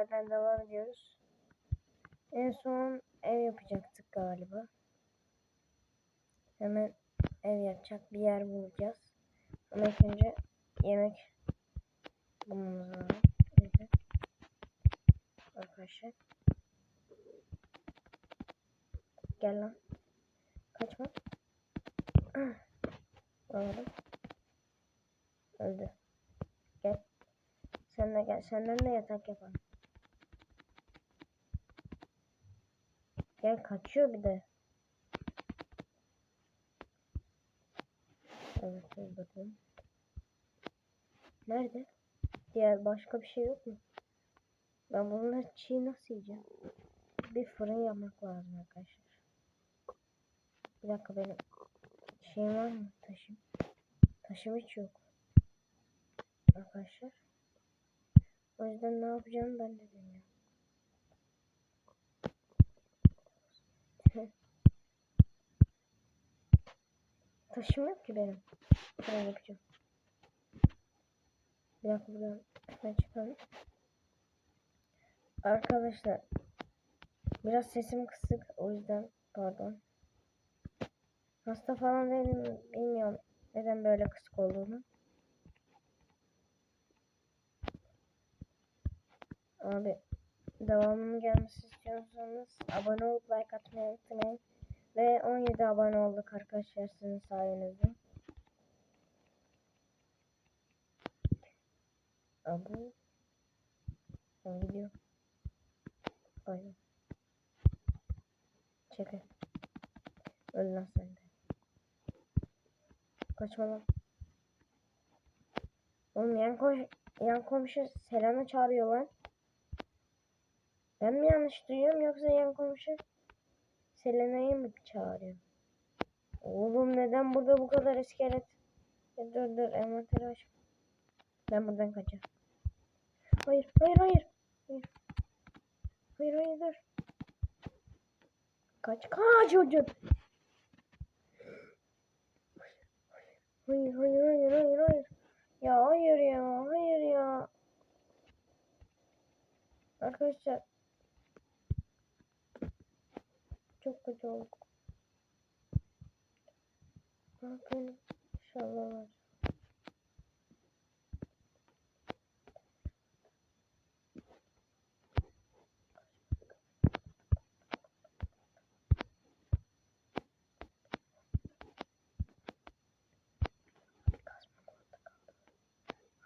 yerden devam ediyoruz. En son ev yapacaktık galiba. Hemen ev yapacak bir yer bulacağız. Ama ilk önce yemek bulmamız lazım. Neyse. Arkadaşlar. Gel lan. Kaçma. Vuramadım. Öldü. Gel. Sen de gel. Senden de yatak yapalım. Gel kaçıyor bir de. Evet bakalım. Nerede? Diğer başka bir şey yok mu? Ben bunları çiğ nasıl yiyeceğim? Bir fırın yapmak lazım arkadaşlar. Bir dakika benim şeyim var mı? Taşım. Taşım hiç yok. Arkadaşlar. O yüzden ne yapacağımı ben de bilmiyorum. Taşım yok ki benim. Fırın yapacağım. Bir dakika buradan hemen çıkalım. Arkadaşlar biraz sesim kısık o yüzden pardon. Hasta falan değilim bilmiyorum neden böyle kısık olduğunu. Abi devamının gelmesi istiyorsanız abone olup like atmayı unutmayın. Ve 17 abone olduk arkadaşlar sizin sayenizde. Abi. Ben gidiyorum. Aynen. Çekil. Öl lan sen de. Kaçma lan. Oğlum yan, koş yan komşu Selena çağırıyor lan. Ben mi yanlış duyuyorum yoksa yan komşu Selena'yı mı çağırıyor? Oğlum neden burada bu kadar iskelet? E, dur dur envanteri aç. Ben buradan kaçacağım. Hayır hayır hayır. Hayır hayır, hayır dur. Kaç kaç hocam. Hayır hayır hayır hayır hayır. Ya hayır ya hayır ya. Arkadaşlar. Çok kötü oldu. Bakın inşallah var.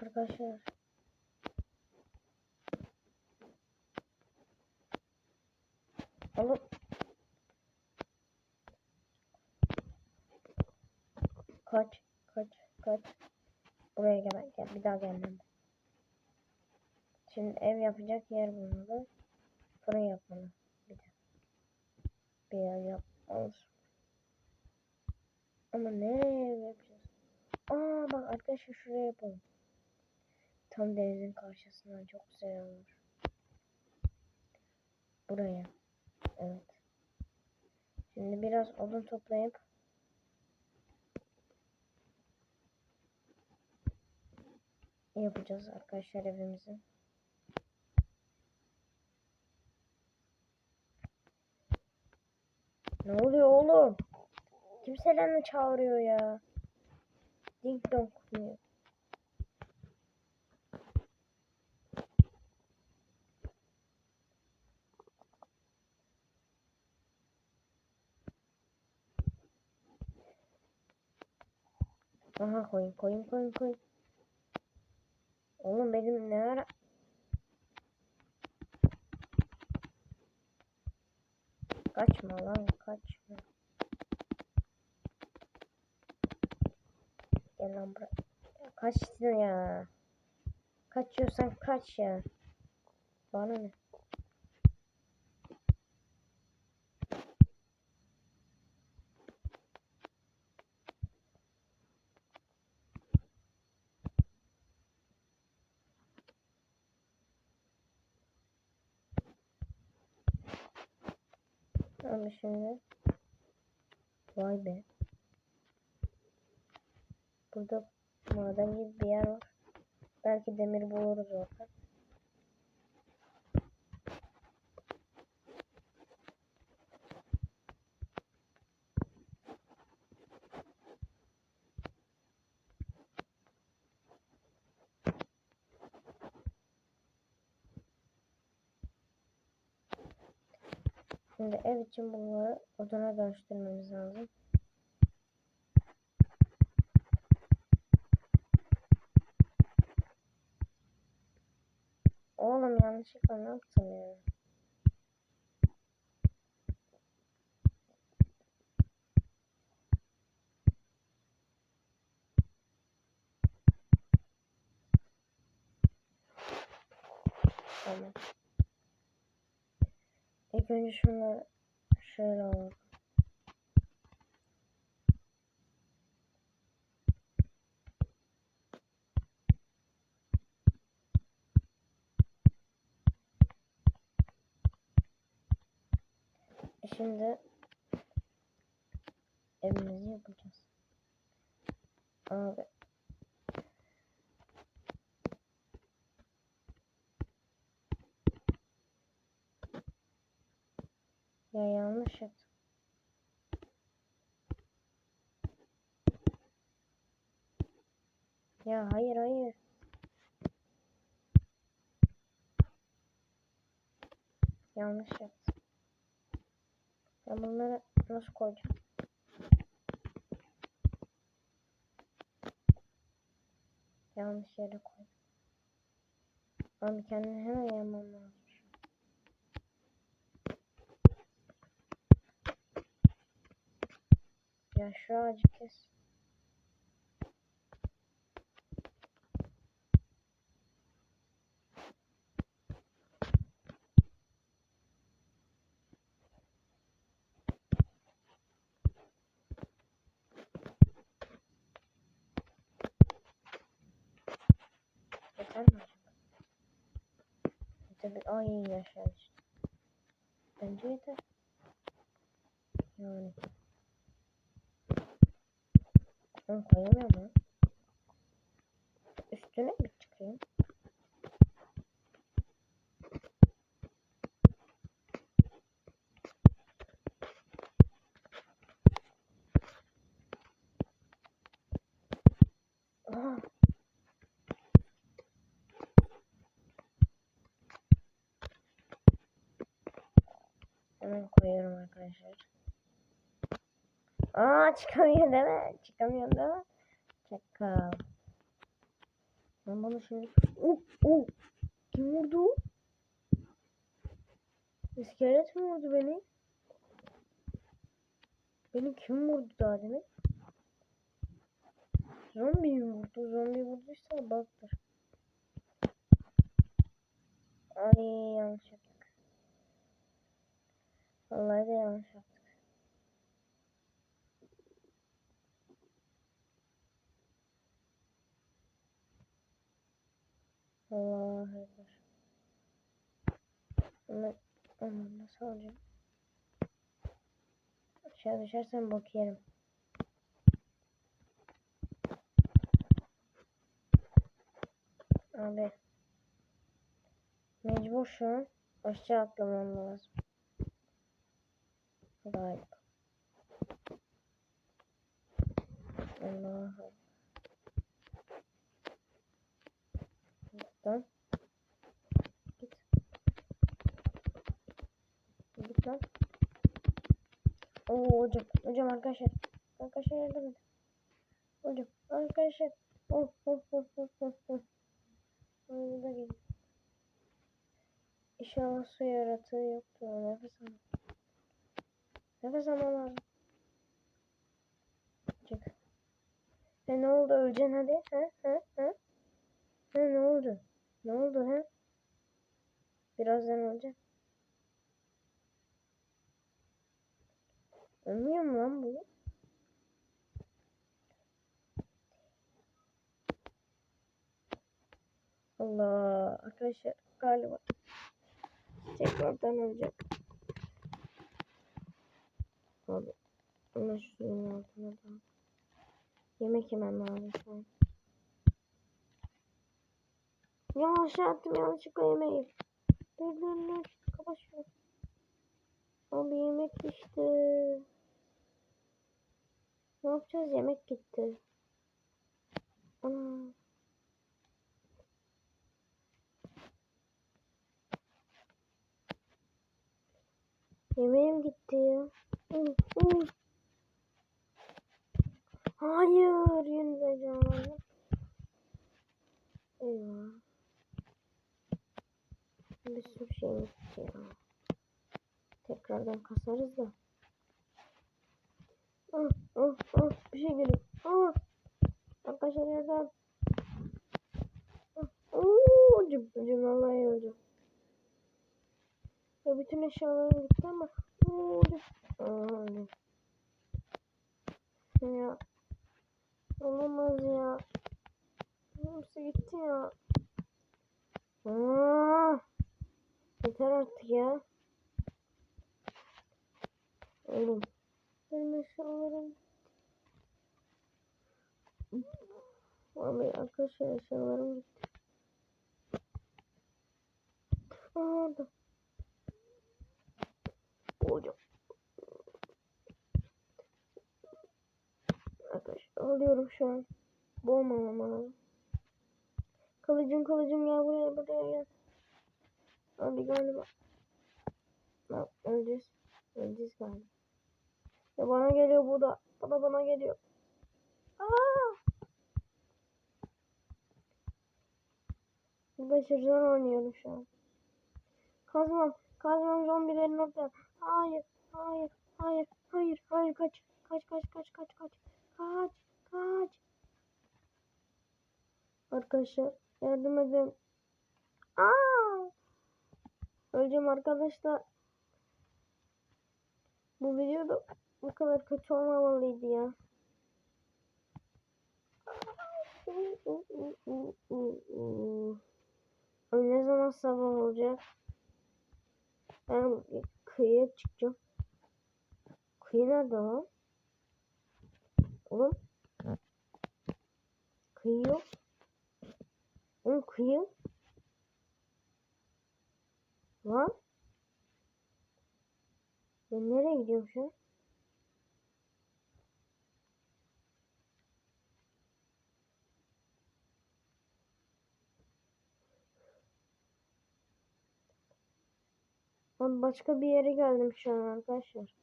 Arkadaşlar. Oğlum. Kaç, kaç. Buraya gel, gel. Bir daha gelmem. Şimdi ev yapacak yer bulmalı. Fırın yapmalı. Bir de. Bir yer yapmalıyız. Ama nereye yapacağız? Aa bak arkadaşlar şuraya yapalım. Tam denizin karşısından çok güzel olur. Buraya. Evet. Şimdi biraz odun toplayıp yapacağız arkadaşlar evimizi. Ne oluyor oğlum? Kim Selen'i çağırıyor ya? Ding dong diyor. Aha koyun koyun koyun koyun. Oğlum benim ne ara... Kaçma lan kaçma. Gel lan buraya. Kaçtın ya. Kaçıyorsan kaç ya. Bana ne? Şimdi Vay be. Burada maden gibi bir yer var. Belki demir buluruz orada. Şimdi ev için bunları odana dönüştürmemiz lazım. Oğlum yanlışlıkla ne yaptım ya? Tamam. İlk önce şunu şöyle alalım. Şimdi evimizi yapacağız. Abi. Ya yanlış yaptım. Ya hayır hayır. Yanlış yaptım. Ben bunları nasıl koyacağım? Yanlış yere koydum. Abi kendini hemen yapmam lazım. Ya şu ağacı kes. Mi acaba? Tabii ay yaşar. Bence yeter. Yani. Ben koyamıyorum. Üstüne mi çıkayım? Aha. Hemen koyuyorum arkadaşlar. Aa çıkamıyor değil mi? Çıkamıyor değil mi? Çakal. Ben bunu şimdi... Uh, uh. Kim vurdu? İskelet mi vurdu beni? Beni kim vurdu daha demin? Zombi mi vurdu? Zombi vurduysa baktır. Ay yanlış yaptık. Vallahi de yanlış yaptık. Allah ekber. Onu, onu nasıl alacağım? Aşağı düşersen bok yerim. Abi. Mecbur şu an aşağı atlamam lazım. Galiba. Allah Buradan. Git. Git lan. Oo hocam. Hocam arkadaşlar. Arkadaşlar yardım edin. Hocam. Arkadaşlar. Oh oh oh oh oh oh. Burada gelin. İnşallah su yaratığı yoktur. Nefes alma. Nefes alma lazım. Çık. E ne oldu? Öleceksin hadi. He he. He ne oldu? Ne oldu he? Birazdan olacak. Ölmüyor mu lan bu? Allah arkadaşlar galiba tekrardan olacak. Abi ama şu suyun altına da yemek yemem lazım. Ya aşağı attım yanlışlıkla yemeği. Dur dur dur. Kapat şunu. Abi yemek işte. Ne yapacağız? Yemek gitti. Ana. Yemeğim gitti ya. Hayır yeniden canlandım. Eyvah. Bir sürü şey gitti ya. Tekrardan kasarız da. Ah, ah, ah, bir şey geliyor. Ah. Arkadaşlar yerden. Ah, ooo, cım, cım, vallahi. Ya bütün eşyalarım gitti ama. Ooo, cım. Aa. Ya. Olamaz ya. Hepsi gitti ya. Aa, yeter artık ya. Oğlum. Benim eşyalarım. Abi arkadaşlar eşyalarım gitti. Aa orada. Hocam. Arkadaşlar alıyorum şu an. Boğmamam lazım. Kılıcım kılıcım gel buraya buraya gel. Abi galiba. Ha, öleceğiz. Öleceğiz galiba. Ya bana geliyor bu da. Bu da bana geliyor. Aa! Arkadaşlar zor oynuyorum şu an. Kazmam. Kazmam zombilerin orada. Hayır. Hayır. Hayır. Hayır. Hayır. Kaç. Kaç kaç kaç kaç kaç. Kaç. Kaç. Arkadaşlar yardım edin. Aa! Öleceğim arkadaşlar. Bu videoda bu kadar kötü olmamalıydı ya. Ne zaman sabah olacak? Ben kıyıya çıkacağım. Kıyı nerede lan? Oğlum. Kıyı yok. Oğlum kıyı. Lan. Ben nereye gidiyorum şu an? Ben başka bir yere geldim şu an arkadaşlar.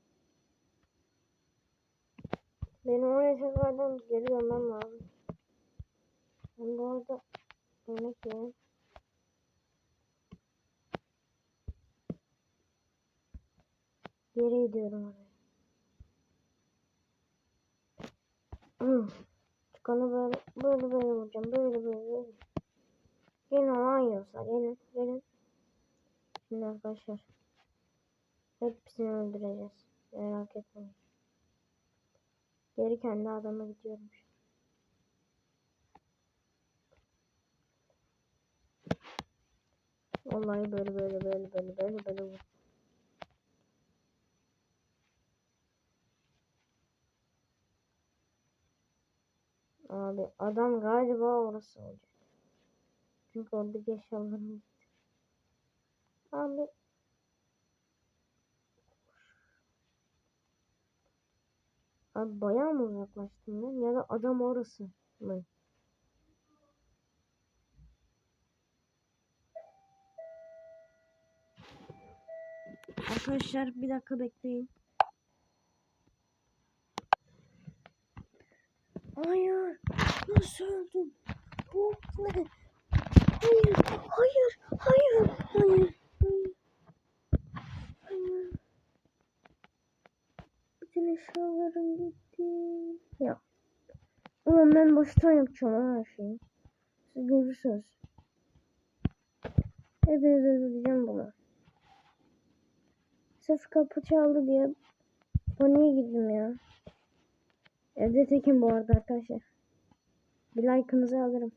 Benim oraya tekrardan geri dönmem lazım. Ben bu arada yemek yiyeyim. Geri gidiyorum oraya. Hmm. Çıkanı böyle böyle böyle vuracağım. Böyle böyle böyle. Gelin lan yiyorsa gelin gelin. Şimdi arkadaşlar. Hepsini öldüreceğiz. Merak etmeyin. Geri kendi adama gidiyorum. Vallahi böyle böyle böyle böyle böyle böyle Abi adam galiba orası olacak. Çünkü oradaki eşyalarım gitti. Abi Abi bayağı mı uzaklaştım ben ya da adam orası mı? Arkadaşlar bir dakika bekleyin. Hayır. Nasıl öldüm? Bu ne? Hayır. Hayır. Hayır. Hayır. Hayır. Hayır. Bütün eşyalarım gitti. Ya. Ulan ben baştan yapacağım her şeyi. Siz görürsünüz. Hepiniz ödeyeceğim bunu. Sırf kapı çaldı diye paniğe girdim ya. Evde tekim bu arada arkadaşlar. Bir like'ınızı alırım.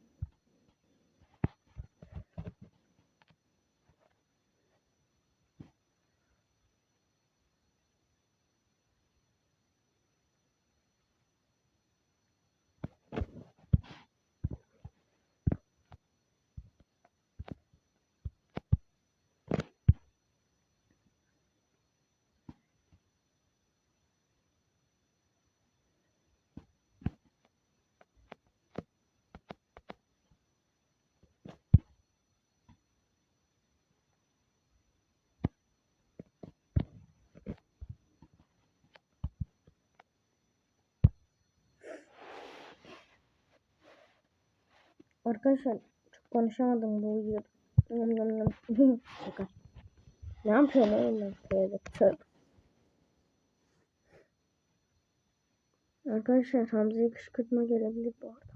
Arkadaşlar çok konuşamadım bu videoda. Yum yum yum. Şaka. Ne yapıyorsun oğlum ben? Tövbe tövbe. Arkadaşlar Hamza'yı kışkırtma gelebilir bu arada.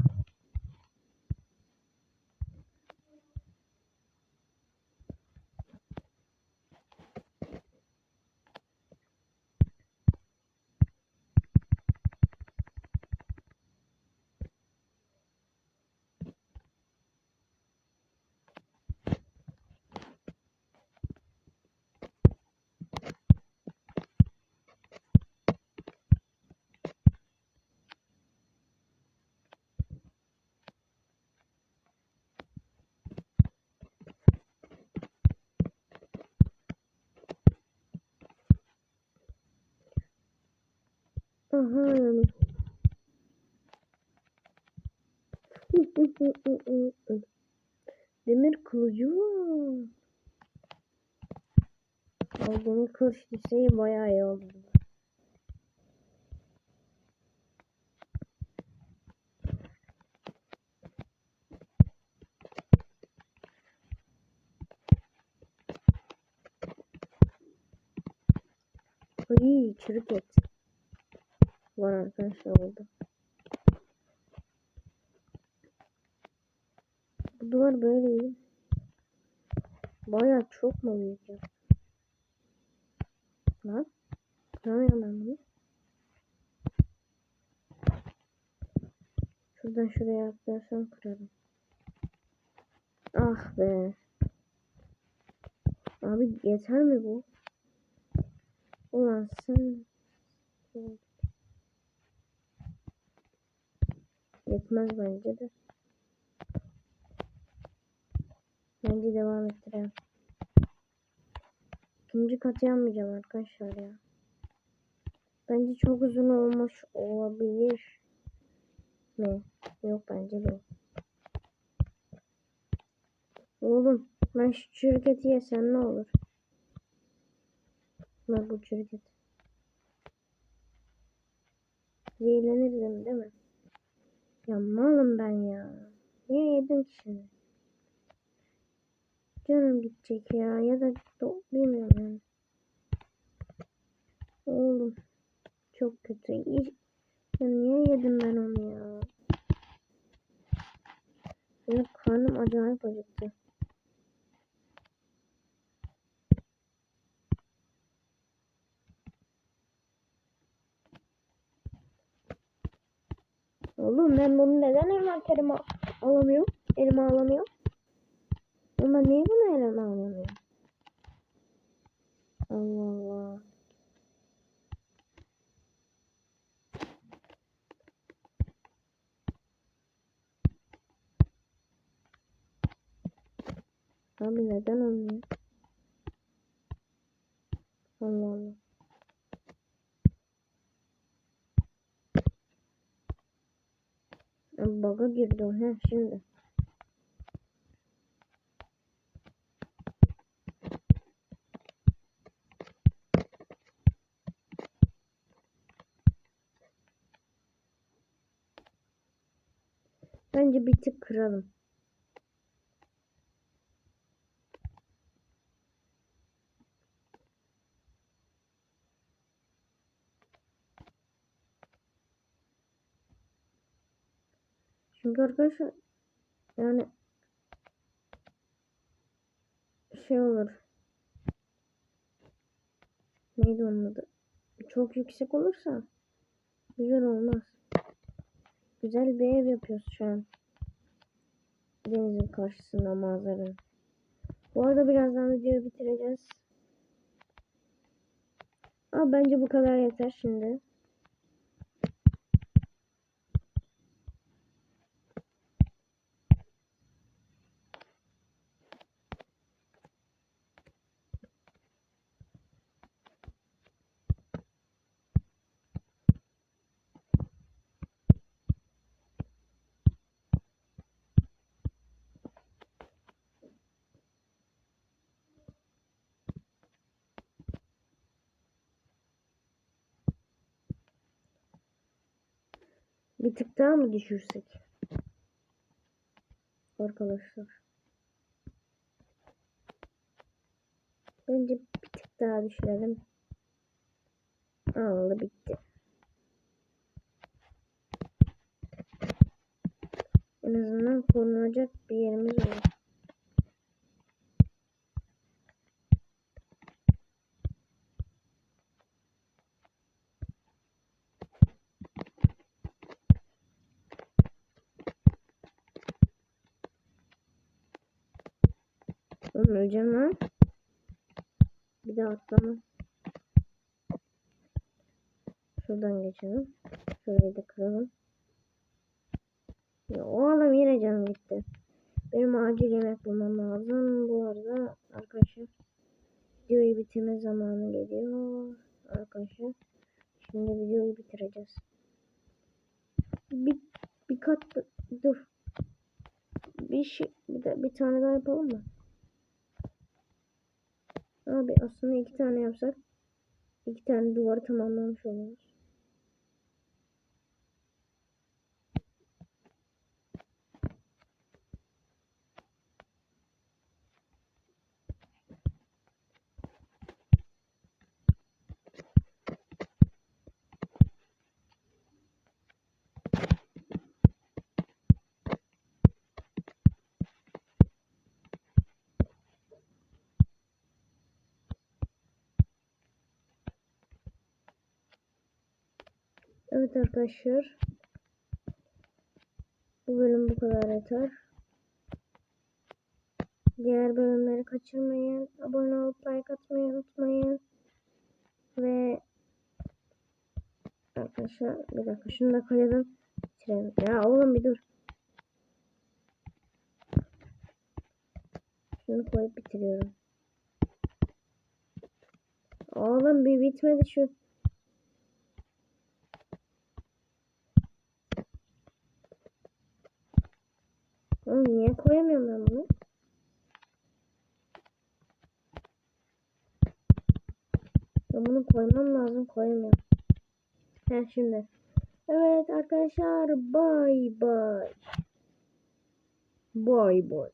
Aha yani. Demir kılıcı var. Ay demir kılıç liseyi bayağı iyi oldu. Ay çürük et. Var arkadaşlar oldu. Bu duvar böyle iyi. Baya çok mu büyük ya? Lan. Kıramıyorum ben bunu. Şuradan şuraya atlarsam kırarım. Ah be. Abi yeter mi bu? Ulan sen... Yetmez bence de. Bence devam ettirelim. İkinci katı yapmayacağım arkadaşlar ya. Bence çok uzun olmuş olabilir mi? Yok bence değil. Oğlum ben şu çürüketi yesem ne olur? Bak bu çürüket. Zehirlenirdim değil mi? Ya malım ben ya. Niye yedim ki şimdi? Canım gidecek ya. Ya da bilmiyorum yani. Oğlum. Çok kötü. Ya niye yedim ben onu ya? Benim karnım acayip acıktı. Oğlum ben bunu neden envanterime alamıyorum? Elime alamıyorum. Ama niye bunu elime alamıyorum? Allah Allah. Abi neden olmuyor? Allah Allah. Bug'a girdi o. Heh şimdi. Bence bir tık kıralım. Çünkü arkadaşlar yani şey olur. Neydi onun adı? Çok yüksek olursa güzel olmaz. Güzel bir ev yapıyoruz şu an. Denizin karşısında manzaranın. Bu arada birazdan videoyu bitireceğiz. Ama bence bu kadar yeter şimdi. Bir tık daha mı düşürsek? Arkadaşlar. Bence bir tık daha düşürelim. Aldı bitti. En azından korunacak bir yerimiz olur. Oğlum öleceğim lan. Bir daha atlama. Şuradan geçelim. Şurayı da kıralım. Ya o adam yine canım gitti. Benim acil yemek bulmam lazım. Bu arada arkadaşlar videoyu bitirme zamanı geliyor. Arkadaşlar. Şimdi videoyu bitireceğiz. Bir, bir kat dur. Bir şey bir, de, bir tane daha yapalım mı? Abi aslında iki tane yapsak iki tane duvarı tamamlamış oluruz. Evet arkadaşlar. Bu bölüm bu kadar yeter. Diğer bölümleri kaçırmayın. Abone olup like atmayı unutmayın. Ve arkadaşlar bir dakika şunu da koyalım. Ya oğlum bir dur. Şunu koyup bitiriyorum. Oğlum bir bitmedi şu. Oğlum niye koyamıyorum ben bunu? Ben bunu koymam lazım koyamıyorum. He şimdi. Evet arkadaşlar bay bay. Bay bay.